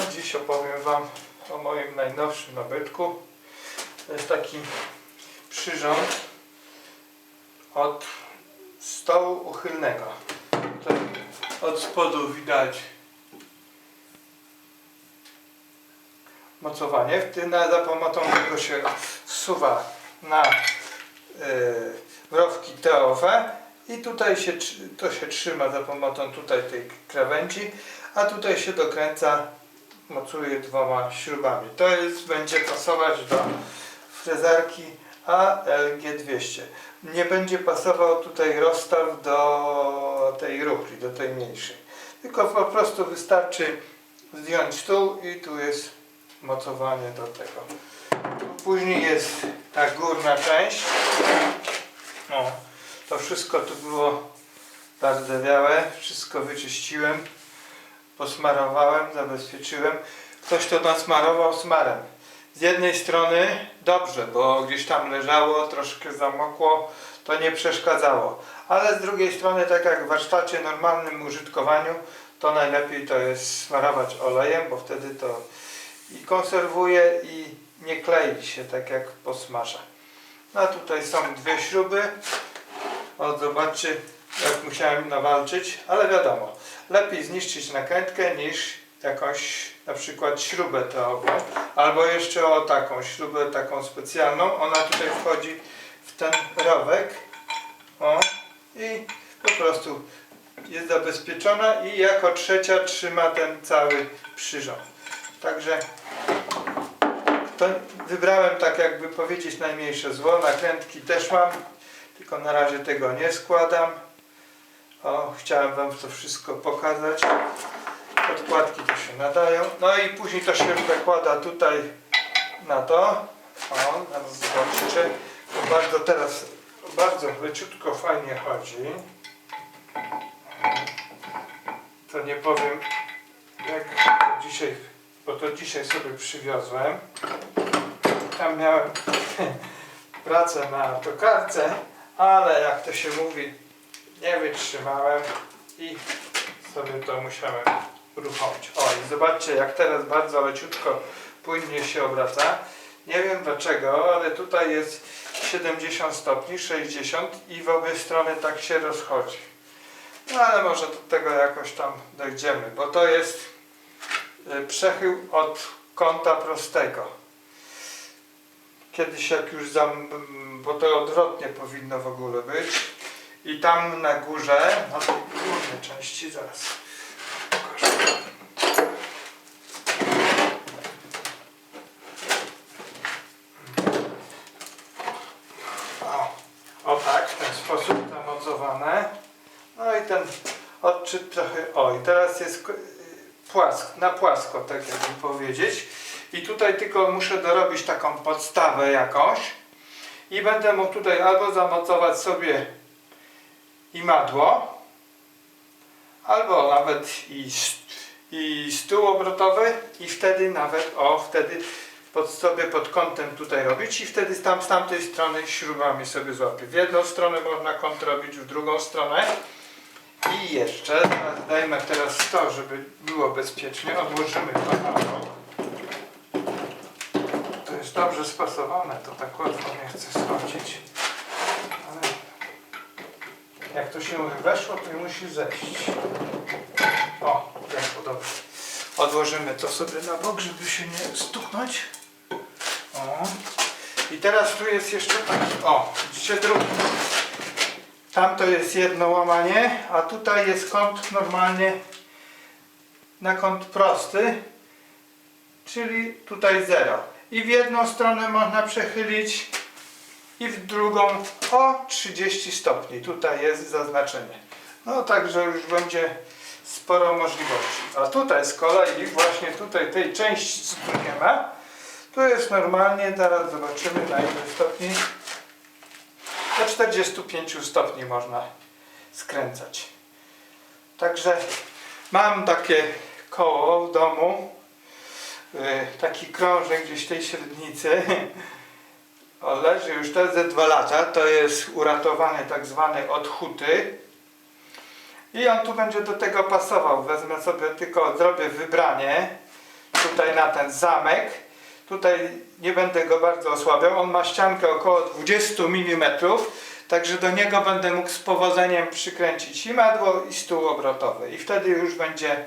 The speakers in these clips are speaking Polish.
Dziś opowiem Wam o moim najnowszym nabytku. To jest taki przyrząd od stołu uchylnego. Tutaj od spodu widać mocowanie. W tym na- za pomocą tego się wsuwa na e, rowki teowe i tutaj się, to się trzyma za pomocą tutaj tej krawędzi, a tutaj się dokręca, mocuje dwoma śrubami. To jest, będzie pasować do frezarki ALG200. Nie będzie pasował tutaj rozstaw do tej ruchli, do tej mniejszej. Tylko po prostu wystarczy zdjąć stół i tu jest mocowanie do tego. Później jest ta górna część. O, to wszystko tu było zardzewiałe. Wszystko wyczyściłem, posmarowałem, zabezpieczyłem. Ktoś to nasmarował smarem. Z jednej strony dobrze, bo gdzieś tam leżało, troszkę zamokło, to nie przeszkadzało. Ale z drugiej strony, tak jak w warsztacie normalnym użytkowaniu, to najlepiej to jest smarować olejem, bo wtedy to i konserwuje i nie klei się tak jak po smaże. No a tutaj są dwie śruby. O, zobaczcie jak musiałem nawalczyć, ale wiadomo, lepiej zniszczyć nakrętkę niż jakąś na przykład śrubę teową, albo jeszcze o taką śrubę taką specjalną. Ona tutaj wchodzi w ten rowek. O, i po prostu jest zabezpieczona i jako trzecia trzyma ten cały przyrząd. Także to wybrałem tak jakby powiedzieć najmniejsze zło. Nakrętki też mam, tylko na razie tego nie składam. O, chciałem Wam to wszystko pokazać. Podkładki to się nadają. No i później to się zakłada tutaj na to. O, zaraz zobaczycie. Bardzo teraz, bardzo leciutko fajnie chodzi. To nie powiem jak dzisiaj, bo to dzisiaj sobie przywiozłem. Tam miałem pracę na tokarce, ale jak to się mówi, nie wytrzymałem i sobie to musiałem uruchomić. O i zobaczcie jak teraz bardzo leciutko płynnie się obraca. Nie wiem dlaczego, ale tutaj jest 70 stopni, 60 i w obie strony tak się rozchodzi. No ale może do tego jakoś tam dojdziemy, bo to jest y, przechył od kąta prostego. Kiedyś jak już zam, bo to odwrotnie powinno w ogóle być. I tam na górze, na tej górnej części, zaraz pokażę. O, o tak, w ten sposób zamocowane. No i ten odczyt trochę, o i teraz jest ko- płask, na płasko, tak jakby powiedzieć. I tutaj tylko muszę dorobić taką podstawę jakąś i będę mógł tutaj albo zamocować sobie imadło, albo nawet i, i stół obrotowy i wtedy nawet, o wtedy pod sobie pod kątem tutaj robić i wtedy tam, z tamtej strony śrubami sobie złapię. W jedną stronę można kąt robić, w drugą stronę. I jeszcze, dajmy teraz to, żeby było bezpiecznie, odłożymy to na bok. To jest dobrze spasowane, to tak łatwo nie chce schodzić. Jak to się weszło, to musi zejść. O, weszło, dobrze. Odłożymy to sobie na bok, żeby się nie stuknąć. O. I teraz tu jest jeszcze taki, o, widzicie drugi. Tam to jest jedno łamanie, a tutaj jest kąt normalnie na kąt prosty, czyli tutaj 0. I w jedną stronę można przechylić i w drugą o 30 stopni. Tutaj jest zaznaczenie. No także już będzie sporo możliwości. A tutaj z kolei właśnie tutaj tej części co tu nie ma, tu jest normalnie, zaraz zobaczymy na ile stopni. Do 45 stopni można skręcać. Także mam takie koło w domu, y, taki krążek gdzieś tej średnicy. Leży już te ze dwa lata, to jest uratowany tak zwany od huty. I on tu będzie do tego pasował. Wezmę sobie tylko, zrobię wybranie tutaj na ten zamek. Tutaj nie będę go bardzo osłabiał. On ma ściankę około 20 mm, także do niego będę mógł z powodzeniem przykręcić i madło i stół obrotowy. I wtedy już będzie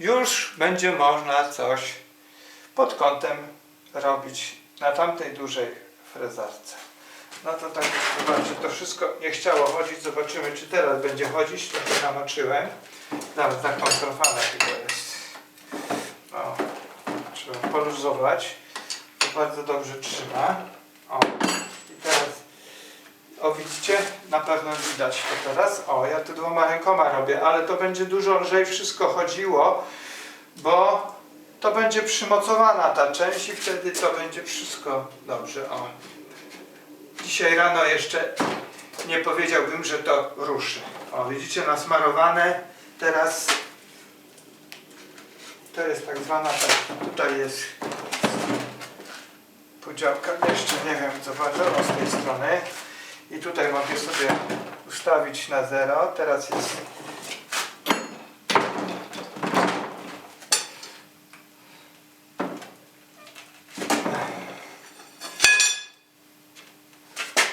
już będzie można coś pod kątem robić na tamtej dużej frezarce. No to tak zobaczcie, to wszystko nie chciało chodzić. Zobaczymy, czy teraz będzie chodzić. Trochę namoczyłem. Nawet zakonserwowane tylko jest. O, trzeba poluzować. To bardzo dobrze trzyma. O, i teraz, o widzicie, na pewno widać to teraz. O, ja to dwoma rękoma robię, ale to będzie dużo lżej wszystko chodziło, bo to będzie przymocowana ta część i wtedy to będzie wszystko dobrze. O. Dzisiaj rano jeszcze nie powiedziałbym, że to ruszy. O, widzicie, nasmarowane. Teraz to jest tak zwana, tak, tutaj jest podziałka, jeszcze nie wiem co bardzo, z tej strony. I tutaj mogę sobie ustawić na zero. Teraz jest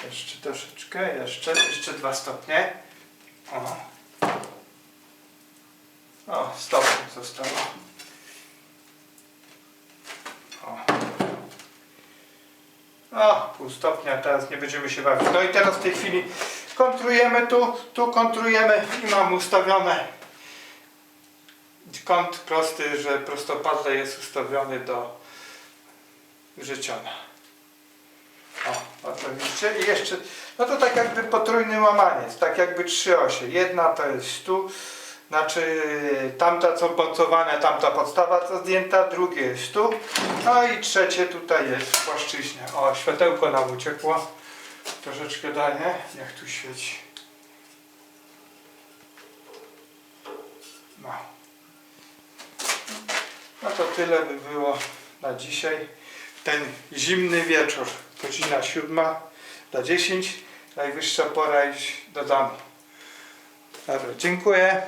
Jeszcze troszeczkę, jeszcze, jeszcze dwa stopnie. O. O, stopień zostało. O. O, pół stopnia, teraz nie będziemy się bawić. No i teraz w tej chwili kontrujemy tu, tu kontrujemy i mam ustawione kąt prosty, że prostopadle jest ustawiony do życiona. O, oto widzicie? I jeszcze, no to tak jakby potrójny łamaniec, tak jakby trzy osie. Jedna to jest tu, znaczy tamta co mocowane, tamta podstawa co zdjęta, drugie jest tu, no i trzecie tutaj jest w płaszczyźnie. O, światełko nam uciekło, troszeczkę daję, niech tu świeci. No. No to tyle by było na dzisiaj. Ten zimny wieczór, godzina siódma do 10, najwyższa pora iść do domu. Dobra, dziękuję.